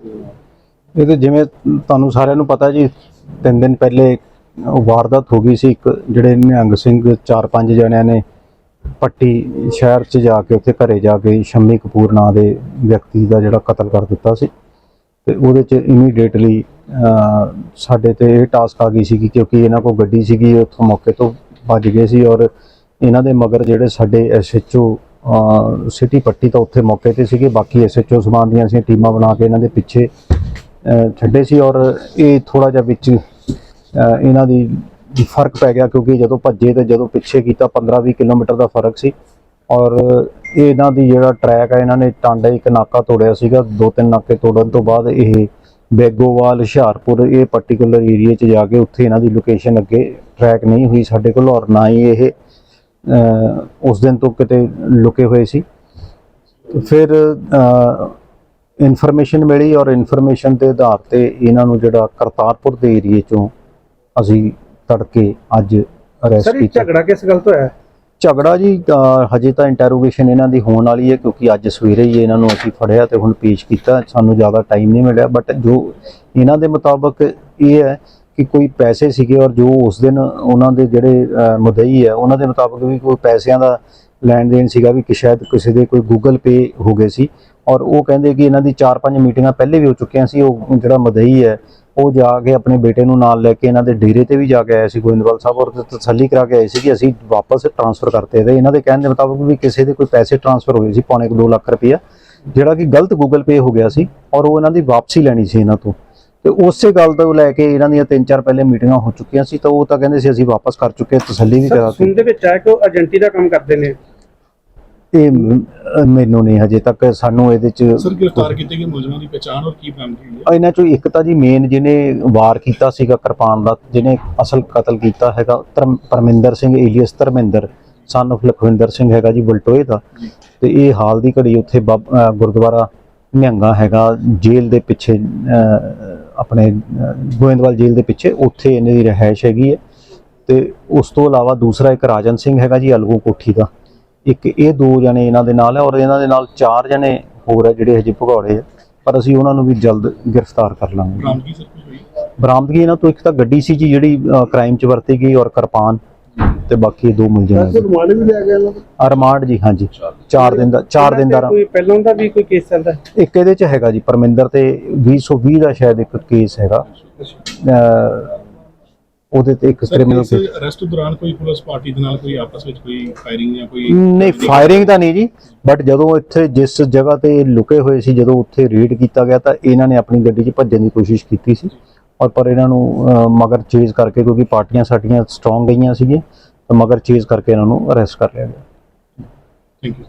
ਇਹ ਤੇ ਜਿਵੇਂ ਤੁਹਾਨੂੰ ਸਾਰਿਆਂ ਨੂੰ ਪਤਾ ਜੀ, ਤਿੰਨ ਦਿਨ ਪਹਿਲੇ ਵਾਰਦਾਤ ਹੋ ਗਈ ਸੀ ਇੱਕ, ਜਿਹੜੇ ਨਿਹੰਗ ਸਿੰਘ ਚਾਰ ਪੰਜ ਜਣਿਆਂ ਨੇ ਪੱਟੀ ਸ਼ਹਿਰ 'ਚ ਜਾ ਕੇ ਉੱਥੇ ਘਰੇ ਜਾ ਕੇ ਸ਼ੰਮੀ ਕਪੂਰ ਨਾਂ ਦੇ ਵਿਅਕਤੀ ਦਾ ਜਿਹੜਾ ਕਤਲ ਕਰ ਦਿੱਤਾ ਸੀ। ਤੇ ਉਹਦੇ 'ਚ ਇਮੀਡੀਏਟਲੀ ਸਾਡੇ ਤੇ ਇਹ ਟਾਸਕ ਆ ਗਈ ਸੀ ਕਿਉਂਕਿ ਇਹਨਾਂ ਕੋਲ ਗੱਡੀ ਸੀਗੀ ਉੱਥੋਂ ਮੌਕੇ ਤੋਂ ਭੱਜ ਗਏ ਸੀ ਔਰ ਇਹਨਾਂ ਦੇ ਮਗਰ ਜਿਹੜੇ ਸਾਡੇ ਐਸਐਚਓ ਸਿਟੀ ਪੱਟੀ ਤਾਂ ਉੱਥੇ ਮੌਕੇ ਤੇ ਸੀਗੇ, ਬਾਕੀ ਐਸਐਚਓ ਸਮਾਨ ਦੀਆਂ ਅਸੀਂ ਟੀਮਾਂ ਬਣਾ ਕੇ ਇਹਨਾਂ ਦੇ ਪਿੱਛੇ ਛੱਡੇ ਸੀ ਔਰ ਇਹ ਥੋੜਾ ਜਿਹਾ ਵਿੱਚ ਇਹਨਾਂ ਦੀ ਫ਼ਰਕ ਪੈ ਗਿਆ ਕਿਉਂਕਿ ਜਦੋਂ ਭੱਜੇ ਤੇ ਜਦੋਂ ਪਿੱਛੇ ਕੀਤਾ 15-20 ਕਿਲੋਮੀਟਰ ਦਾ ਫ਼ਰਕ ਸੀ ਔਰ ਇਹ ਇਹਨਾਂ ਦੀ ਜਿਹੜਾ ਟਰੈਕ ਹੈ ਇਹਨਾਂ ਨੇ ਟਾਂਡਾ ਇੱਕ ਨਾਕਾ ਤੋੜਿਆ ਸੀਗਾ, ਦੋ ਤਿੰਨ ਨਾਕੇ ਤੋੜਨ ਤੋਂ ਬਾਅਦ ਇਹ ਬੇਗੋਵਾਲ, ਹੁਸ਼ਿਆਰਪੁਰ, ਇਹ ਪਾਰਟਿਕੂਲਰ ਏਰੀਆ 'ਚ ਜਾ ਕੇ ਉੱਥੇ ਇਹਨਾਂ ਦੀ ਲੋਕੇਸ਼ਨ ਅੱਗੇ ਟਰੈਕ ਨਹੀਂ ਹੋਈ ਸਾਡੇ ਕੋਲ ਔਰ ਨਾ ਹੀ ਇਹ ਉਸ ਦਿਨ ਤੋਂ ਕਿਤੇ ਲੁਕੇ ਹੋਏ ਸੀ। ਫਿਰ ਇਨਫੋਰਮੇਸ਼ਨ ਮਿਲੀ ਔਰ ਇਨਫੋਰਮੇਸ਼ਨ ਦੇ ਆਧਾਰ ਤੇ ਇਹਨਾਂ ਨੂੰ ਜਿਹੜਾ ਕਰਤਾਰਪੁਰ ਦੇ ਏਰੀਏ ਚੋਂ ਅਸੀਂ ਤੜਕੇ ਅੱਜ ਅਰੈਸਟ ਕੀਤਾ। ਝਗੜਾ ਕਿਸ ਗੱਲ ਤੋਂ ਹੈ ਝਗੜਾ ਜੀ ਹਜੇ ਤਾਂ ਇੰਟਰੋਗੇਸ਼ਨ ਇਹਨਾਂ ਦੀ ਹੋਣ ਵਾਲੀ ਹੈ ਕਿਉਂਕਿ ਅੱਜ ਸਵੇਰੇ ਹੀ ਇਹਨਾਂ ਨੂੰ ਅਸੀਂ ਫੜਿਆ ਤੇ ਹੁਣ ਪੇਸ਼ ਕੀਤਾ। ਸਾਨੂੰ ਜ਼ਿਆਦਾ ਟਾਈਮ ਨਹੀਂ ਮਿਲਿਆ ਬਟ ਜੋ ਇਹਨਾਂ ਦੇ ਮੁਤਾਬਕ ਇਹ ਹੈ ਕਿ ਕੋਈ ਪੈਸੇ ਸੀਗੇ ਔਰ ਜੋ ਉਸ ਦਿਨ ਉਹਨਾਂ ਦੇ ਜਿਹੜੇ ਅਹ, ਮੁਦਈ ਹੈ ਉਹਨਾਂ ਦੇ ਮੁਤਾਬਕ ਵੀ ਕੋਈ ਪੈਸਿਆਂ ਦਾ ਲੈਣ ਦੇਣ ਸੀਗਾ ਵੀ ਕਿ ਸ਼ਾਇਦ ਕਿਸੇ ਦੇ ਕੋਈ ਗੂਗਲ ਪੇ ਹੋ ਗਏ ਸੀ। ਔਰ ਉਹ ਕਹਿੰਦੇ ਕਿ ਇਹਨਾਂ ਦੀ 4-5 ਮੀਟਿੰਗਾਂ ਪਹਿਲੇ ਵੀ ਹੋ ਚੁੱਕੀਆਂ ਸੀ ਉਹ ਜਿਹੜਾ ਮਦਈ ਹੈ ਉਹ ਜਾ ਕੇ ਆਪਣੇ ਬੇਟੇ ਨੂੰ ਨਾਲ ਲੈ ਕੇ ਇਹਨਾਂ ਦੇ ਡੇਰੇ ਤੇ ਵੀ ਜਾ ਕੇ ਆਇਆ ਸੀ ਗੋਇੰਦਵਾਲ ਸਾਹਿਬ ਔਰ ਤਸੱਲੀ ਕਰਾ ਕੇ ਆਏ ਸੀ ਕਿ ਅਸੀਂ ਵਾਪਸ ਟ੍ਰਾਂਸਫਰ ਕਰਤੇ ਤੇ ਇਹਨਾਂ ਦੇ ਕਹਿਣ ਦੇ ਮੁਤਾਬਕ ਵੀ ਕਿਸੇ ਦੇ ਕੋਈ ਪੈਸੇ ਟ੍ਰਾਂਸਫਰ ਹੋਏ ਸੀ ਪੌਣੇ 2 ਲੱਖ ਰੁਪਇਆ ਜਿਹੜਾ ਕਿ ਗਲਤ ਗੂਗਲ ਪੇ ਹੋ ਗਿਆ ਸੀ ਔਰ ਉਹ ਇਹਨਾਂ ਦੀ ਵਾਪਸੀ ਲੈਣੀ ਸੀ ਇਹਨਾਂ ਤੋਂ। ਤੇ ਉਸੇ ਗੱਲ ਤੋਂ ਲੈ ਕੇ ਇਹਨਾਂ ਦੀਆਂ ਤਿੰਨ ਚਾਰ ਪਹਿਲੇ ਮੀਟਿੰਗਾਂ ਹੋ ਚੁੱਕੀਆਂ ਸੀ ਤਾਂ ਉਹ ਤਾਂ ਕਹਿੰਦੇ ਸੀ ਅਸੀਂ ਵਾਪਸ ਕਰ ਚੁੱਕੇ ਹਾਂ, ਤਸੱਲੀ ਵੀ ਕਰਾਤੀ ਸੁਣ ਦੇ ਵਿੱਚ ਆਇਆ ਕਿ ਉਹ ਏਜੰਟੀ ਦਾ ਕੰਮ ਕਰਦੇ ਨੇ? ਇਹ ਮੈਨੂੰ ਨਹੀਂ ਹਜੇ ਤੱਕ ਸਾਨੂੰ ਇਹਦੇ ਚ ਸਰ ਗ੍ਰਿਫਤਾਰ ਕੀਤੇ ਗਏ ਮੁਲਜ਼ਮਾਂ ਦੀ ਪਛਾਣ ਔਰ ਕੀ ਬਰਾਮਦਗੀ ਹੋਈ ਹੈ ਇਹਨਾਂ ਚੋਂ ਇੱਕ ਤਾਂ ਜੀ ਮੇਨ ਜਿਹਨੇ ਵਾਰ ਕੀਤਾ ਸੀਗਾ ਕਿਰਪਾਨ ਦਾ ਜਿਹਨੇ ਅਸਲ ਕਤਲ ਕੀਤਾ ਹੈਗਾ Parminder Singh alias Dharminder son of Lakhwinder Singh ਹੈਗਾ ਜੀ ਬਲਟੋਏ ਦਾ। ਤੇ ਇਹ ਹਾਲ ਦੀ ਘੜੀ ਉੱਥੇ ਗੁਰਦੁਆਰਾ ਨਿਹੰਗਾ ਹੈਗਾ ਜੇਲ੍ਹ ਦੇ ਪਿੱਛੇ ਆਪਣੇ ਗੋਇੰਦਵਾਲ ਜੇਲ੍ਹ ਦੇ ਪਿੱਛੇ ਉੱਥੇ ਇਹਨਾਂ ਦੀ ਰਹਿائش ਹੈਗੀ ਹੈ। ਤੇ ਉਸ ਤੋਂ ਇਲਾਵਾ ਦੂਸਰਾ ਇੱਕ ਰਾਜਨ ਸਿੰਘ ਹੈਗਾ ਜੀ ਅਲਗੋ ਕੋਠੀ ਦਾ। ਇੱਕ ਇਹ ਦੋ ਜਣੇ ਇਹਨਾਂ ਦੇ ਨਾਲ ਹੈ ਔਰ ਇਹਨਾਂ ਦੇ ਨਾਲ ਚਾਰ ਜਣੇ ਹੋਰ ਹੈ ਜਿਹੜੇ ਹਜੇ ਭਗੌੜੇ ਹੈ। ਪਰ ਅਸੀਂ ਉਹਨਾਂ ਨੂੰ ਵੀ ਜਲਦ ਗ੍ਰਿਫਤਾਰ ਕਰ ਲਾਂਗੇ। ਬਰਾਮਦਗੀ ਇਹਨਾਂ ਤੋਂ ਇੱਕ ਤਾਂ ਗੱਡੀ ਸੀ ਜੀ ਜਿਹੜੀ ਕ੍ਰਾਈਮ 'ਚ ਵਰਤੀ ਗਈ ਔਰ ਕਿਰਪਾਨ। ਤੇ ਬਾਕੀ ਦੋ ਮੁਲਜ਼ਮ ਸਰ ਰੁਮਾਨ ਵੀ ਲਿਆ ਗਿਆ ਇਹਨਾਂ ਦਾ? ਅਰਮਾਂਡ ਜੀ ਹਾਂਜੀ। 4 ਦਿਨ ਦਾ 4 ਦਿਨ ਦਾ ਕੋਈ ਪਹਿਲਾਂ ਦਾ ਵੀ ਕੋਈ ਕੇਸ ਚੱਲਦਾ? ਇੱਕ ਇਹਦੇ 'ਚ ਹੈਗਾ ਜੀ ਪਰਮਿੰਦਰ ਤੇ 2020 ਦਾ ਸ਼ਾਇਦ ਇੱਕ ਕੇਸ ਹੈਗਾ। ਉਹਦੇ ਤੇ ਇੱਕ ਕ੍ਰਿਮੀਨਲ ਇਸ ਅਰੈਸਟ ਦੌਰਾਨ ਕੋਈ ਪੁਲਿਸ ਪਾਰਟੀ ਦੇ ਨਾਲ ਕੋਈ ਆਪਸ ਵਿੱਚ ਕੋਈ ਫਾਇਰਿੰਗ ਜਾਂ ਕੋਈ ਨਹੀਂ ਫਾਇਰਿੰਗ ਤਾਂ ਨਹੀਂ ਜੀ ਬਟ ਜਦੋਂ ਇੱਥੇ ਜਿਸ ਜਗ੍ਹਾ ਤੇ ਲੁਕੇ ਹੋਏ ਸੀ ਜਦੋਂ ਉੱਥੇ ਰੇਡ ਕੀਤਾ ਗਿਆ ਤਾਂ ਇਹਨਾਂ ਨੇ ਆਪਣੀ ਗੱਡੀ 'ਚ ਭੱਜਣ ਦੀ ਕੋਸ਼ਿਸ਼ ਕੀਤੀ ਸੀ। ਔਰ ਪਰ ਇਹਨਾਂ ਨੂੰ ਮਗਰ ਚੇਜ਼ ਕਰਕੇ ਕਿਉਂਕਿ ਪਾਰਟੀਆਂ ਸਾਡੀਆਂ ਸਟਰੋਂਗ ਗਈਆਂ ਸੀਗੀਆਂ, ਤਾਂ ਮਗਰ ਚੇਜ਼ ਕਰਕੇ ਇਹਨਾਂ ਨੂੰ ਅਰੈਸਟ ਕਰ ਲਿਆ ਗਿਆ। Thank you